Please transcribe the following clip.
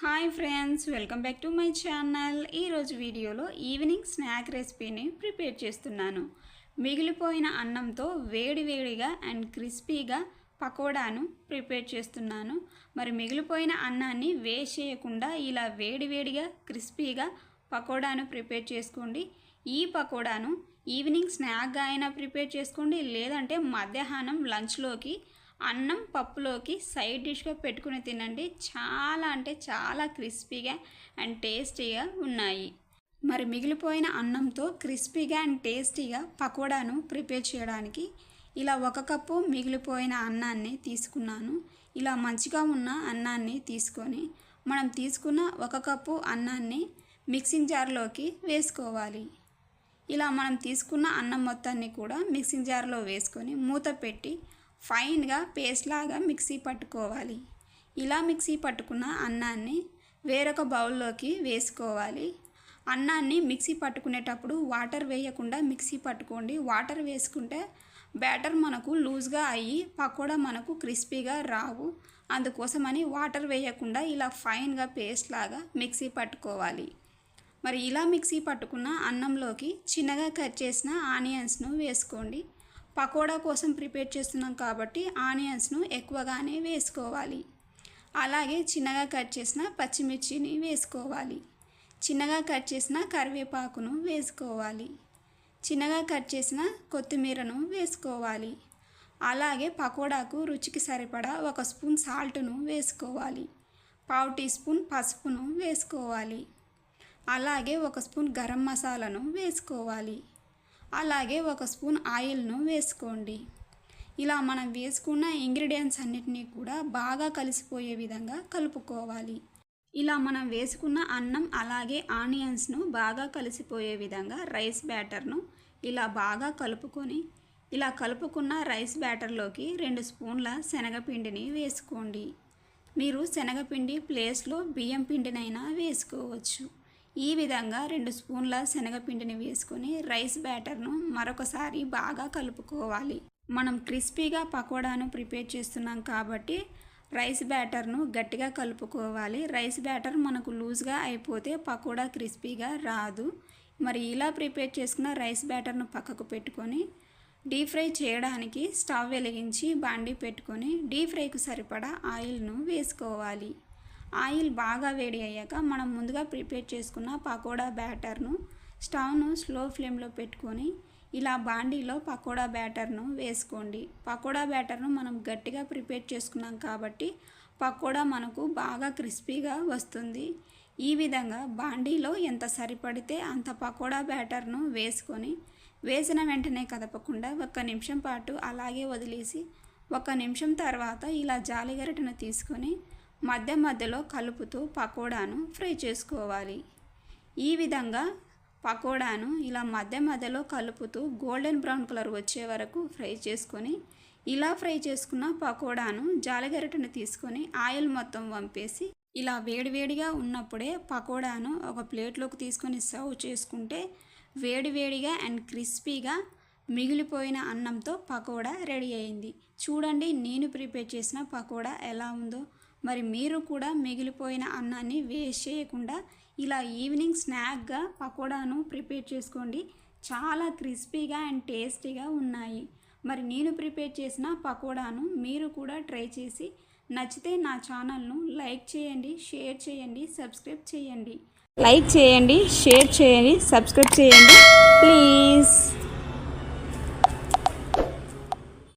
Hi friends welcome back to my channel. ఈరోజు వీడియోలో evening snack రెసిపీని ప్రిపేర్ చేస్తున్నాను. మిగిలిపోయిన అన్నంతో వేడివేడిగా అండ్ క్రిస్పీగా పకోడాను ప్రిపేర్ చేస్తున్నాను. మరి మిగిలిపోయిన అన్నాన్ని వేస్ట్ చేయకుండా ఇలా వేడివేడిగా క్రిస్పీగా పకోడాను ప్రిపేర్ చేసుకోండి. ఈ పకోడాను ఈవినింగ్ స్నాక్గా అయినా ప్రిపేర్ చేసుకోండి లేదంటే మధ్యాహ్నం లంచ్లోకి అన్నం పప్పులోకి సైడ్ డిష్గా పెట్టుకుని తినండి. చాలా అంటే చాలా క్రిస్పీగా అండ్ టేస్టీగా ఉన్నాయి. మరి మిగిలిపోయిన అన్నంతో క్రిస్పీగా అండ్ టేస్టీగా పకోడాను ప్రిపేర్ చేయడానికి ఇలా ఒక కప్పు మిగిలిపోయిన అన్నాన్ని తీసుకున్నాను. ఇలా మంచిగా ఉన్న అన్నాన్ని తీసుకొని మనం తీసుకున్న ఒక కప్పు అన్నాన్ని మిక్సింగ్ జార్లోకి వేసుకోవాలి. ఇలా మనం తీసుకున్న అన్నం మొత్తాన్ని కూడా మిక్సింగ్ జార్లో వేసుకొని మూత పెట్టి ఫైన్గా పేస్ట్ లాగా మిక్సీ పట్టుకోవాలి. ఇలా మిక్సీ పట్టుకున్న అన్నాన్ని వేరొక బౌల్లోకి వేసుకోవాలి. అన్నాన్ని మిక్సీ పట్టుకునేటప్పుడు వాటర్ వేయకుండా మిక్సీ పట్టుకోండి. వాటర్ వేసుకుంటే బ్యాటర్ మనకు లూజ్గా అయ్యి పకోడా మనకు క్రిస్పీగా రావు. అందుకోసమని వాటర్ వేయకుండా ఇలా ఫైన్గా పేస్ట్ లాగా మిక్సీ పట్టుకోవాలి. మరి ఇలా మిక్సీ పట్టుకున్న అన్నంలోకి చిన్నగా కట్ చేసిన ఆనియన్స్ను వేసుకోండి. పకోడా కోసం ప్రిపేర్ చేస్తున్నాం కాబట్టి ఆనియన్స్ను ఎక్కువగానే వేసుకోవాలి. అలాగే చిన్నగా కట్ చేసిన పచ్చిమిర్చిని వేసుకోవాలి. చిన్నగా కట్ చేసిన కరివేపాకును వేసుకోవాలి. చిన్నగా కట్ చేసిన కొత్తిమీరను వేసుకోవాలి. అలాగే పకోడాకు రుచికి సరిపడా ఒక స్పూన్ సాల్ట్ను వేసుకోవాలి. పావు టీ స్పూన్ పసుపును వేసుకోవాలి. అలాగే ఒక స్పూన్ గరం మసాలాను వేసుకోవాలి. అలాగే ఒక స్పూన్ ఆయిల్ను వేసుకోండి. ఇలా మనం వేసుకున్న ఇంగ్రీడియంట్స్ అన్నిటినీ కూడా బాగా కలిసిపోయే విధంగా కలుపుకోవాలి. ఇలా మనం వేసుకున్న అన్నం అలాగే ఆనియన్స్ను బాగా కలిసిపోయే విధంగా రైస్ బ్యాటర్ను ఇలా బాగా కలుపుకొని ఇలా కలుపుకున్న రైస్ బ్యాటర్లోకి రెండు స్పూన్ల శనగపిండిని వేసుకోండి. మీరు శనగపిండి ప్లేస్లో బియ్యం పిండినైనా వేసుకోవచ్చు. ఈ విధంగా రెండు స్పూన్ల శనగపిండిని వేసుకొని రైస్ బ్యాటర్ను మరొకసారి బాగా కలుపుకోవాలి. మనం క్రిస్పీగా పకోడాను ప్రిపేర్ చేస్తున్నాం కాబట్టి రైస్ బ్యాటర్ను గట్టిగా కలుపుకోవాలి. రైస్ బ్యాటర్ మనకు లూజ్గా అయిపోతే పకోడా క్రిస్పీగా రాదు. మరి ఇలా ప్రిపేర్ చేసుకున్న రైస్ బ్యాటర్ను పక్కకు పెట్టుకొని డీప్ ఫ్రై చేయడానికి స్టవ్ వెలిగించి బాండీ పెట్టుకొని డీప్ ఫ్రైకు సరిపడా ఆయిల్ను వేసుకోవాలి. ఆయిల్ బాగా వేడి అయ్యాక మనం ముందుగా ప్రిపేర్ చేసుకున్న పకోడా బ్యాటర్ను స్టవ్ను స్లో ఫ్లేమ్లో పెట్టుకొని ఇలా బాండీలో పకోడా బ్యాటర్ను వేసుకోండి. పకోడా బ్యాటర్ను మనం గట్టిగా ప్రిపేర్ చేసుకున్నాం కాబట్టి పకోడా మనకు బాగా క్రిస్పీగా వస్తుంది. ఈ విధంగా బాండీలో ఎంత సరిపడితే అంత పకోడా బ్యాటర్ను వేసుకొని వేసిన వెంటనే కదపకుండా ఒక నిమిషం పాటు అలాగే వదిలేసి ఒక నిమిషం తర్వాత ఇలా జాలిగరిటను తీసుకొని మధ్య మధ్యలో కలుపుతూ పకోడాను ఫ్రై చేసుకోవాలి. ఈ విధంగా పకోడాను ఇలా మధ్య మధ్యలో కలుపుతూ గోల్డెన్ బ్రౌన్ కలర్ వచ్చే వరకు ఫ్రై చేసుకొని ఇలా ఫ్రై చేసుకున్న పకోడాను జాలగరిటను తీసుకొని ఆయిల్ మొత్తం వంపేసి ఇలా వేడివేడిగా ఉన్నప్పుడే పకోడాను ఒక ప్లేట్లోకి తీసుకొని సర్వ్ చేసుకుంటే వేడివేడిగా అండ్ క్రిస్పీగా మిగిలిపోయిన అన్నంతో పకోడా రెడీ అయింది. చూడండి నేను ప్రిపేర్ చేసిన పకోడా ఎలా ఉందో. మరి మీరు కూడా మిగిలిపోయిన అన్నాన్ని వేస్ట్ చేయకుండా ఇలా ఈవినింగ్ స్నాక్గా పకోడాను ప్రిపేర్ చేసుకోండి. చాలా క్రిస్పీగా అండ్ టేస్టీగా ఉన్నాయి. మరి నేను ప్రిపేర్ చేసిన పకోడాను మీరు కూడా ట్రై చేసి నచ్చితే నా ఛానల్ను లైక్ చేయండి షేర్ చేయండి సబ్స్క్రైబ్ చేయండి. లైక్ చేయండి షేర్ చేయండి సబ్స్క్రైబ్ చేయండి. ప్లీజ్.